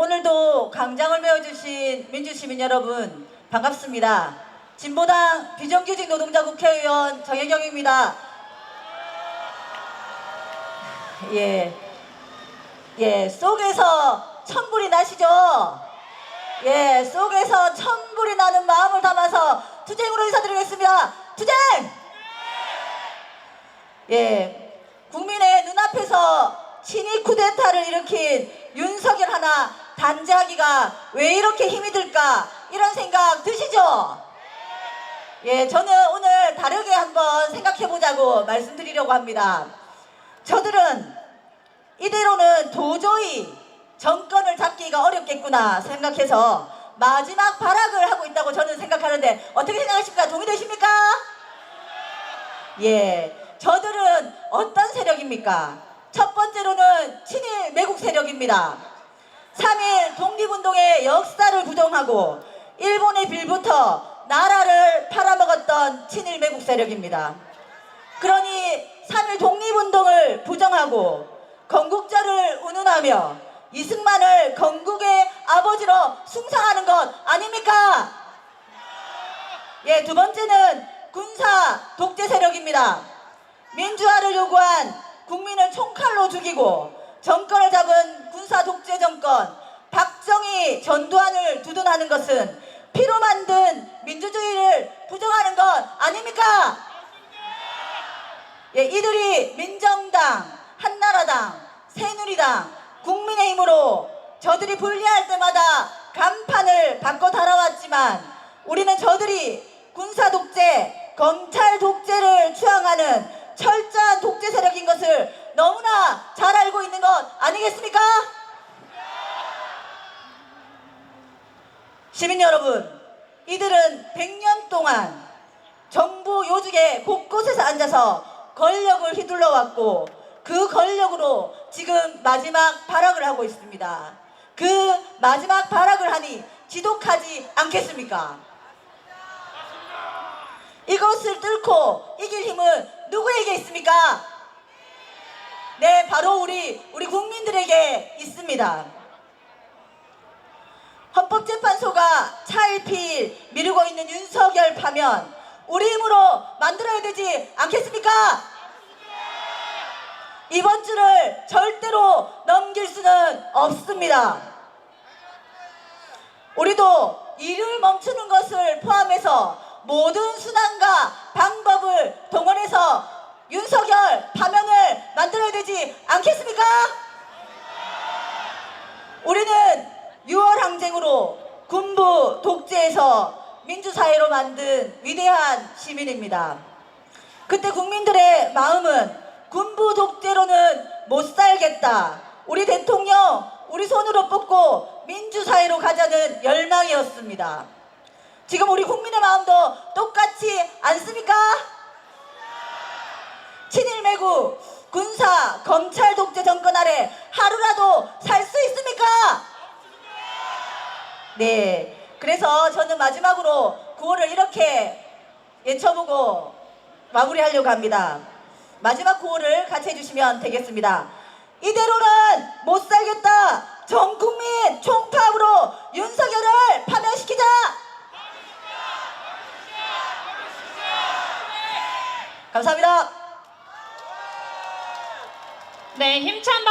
오늘도 강장을 메워주신 민주시민 여러분 반갑습니다. 진보당 비정규직 노동자 국회의원 정혜경입니다. 예, 예, 속에서 천불이 나시죠? 예, 속에서 천불이 나는 마음을 담아서 투쟁으로 인사드리겠습니다. 투쟁! 예, 국민의 눈앞에서 친위 쿠데타를 일으킨 윤석열 하나 단죄하기가 왜 이렇게 힘이 들까 이런 생각 드시죠? 예, 저는 오늘 다르게 한번 생각해 보자고 말씀드리려고 합니다. 저들은 이대로는 도저히 정권을 잡기가 어렵겠구나 생각해서 마지막 발악을 하고 있다고 저는 생각하는데 어떻게 생각하십니까? 동의되십니까? 예, 저들은 어떤 세력입니까? 첫 번째로는 친일 매국 세력입니다. 3일 독립운동의 역사를 부정하고 일본의 빌부터 나라를 팔아먹었던 친일 매국 세력입니다. 그러니 3일 독립운동을 부정하고 건국절을 운운하며 이승만을 건국의 아버지로 숭상하는 것 아닙니까? 예, 두 번째는 군사 독재 세력입니다. 민주화를 요구한 국민을 총칼로 죽이고 정권을 잡은 군사 독재 정권 박정희 전두환을 두둔하는 것은 피로 만든 민주주의를 부정하는 것 아닙니까? 예, 이들이 민정당, 한나라당, 새누리당, 국민의힘으로 저들이 분리할 때마다 간판을 바꿔 달아왔지만 우리는 저들이 군사 독재, 검찰 독재를 추앙하는 철저한 독재 세력인 것을 너무나 잘 알고 있는 것 아니겠습니까? 시민 여러분, 이들은 100년 동안 정부 요직에 곳곳에서 앉아서 권력을 휘둘러 왔고 그 권력으로 지금 마지막 발악을 하고 있습니다. 그 마지막 발악을 하니 지독하지 않겠습니까? 이것을 뚫고 이길 힘은 누구에게 있습니까? 네, 바로 우리 우리 국민들에게 있습니다. 헌법재판소가 차일피일 미루고 있는 윤석열 파면 우리 힘으로 만들어야 되지 않겠습니까? 이번 주를 절대로 넘길 수는 없습니다. 우리도 일을 멈추는 것을 포함해서 모든 수단과 방법을 동원해서 윤석열 파면을 만들어야 되지 않겠습니까? 우리는 6월 항쟁으로 군부 독재에서 민주사회로 만든 위대한 시민입니다. 그때 국민들의 마음은 군부 독재로는 못 살겠다. 우리 대통령 우리 손으로 뽑고 민주사회로 가자는 열망이었습니다. 지금 우리 국민의 마음도 똑같지 않습니까? 친일 매국 군사 검찰 독재 정권 아래 하루라도 살 수 있습니까? 네. 그래서 저는 마지막으로 구호를 이렇게 외쳐보고 마무리하려고 합니다. 마지막 구호를 같이 해주시면 되겠습니다. 이대로는 못 살겠다. 전 국민 총파업으로 윤석열을 파면시키자. 감사합니다. 네, 힘찬 발언.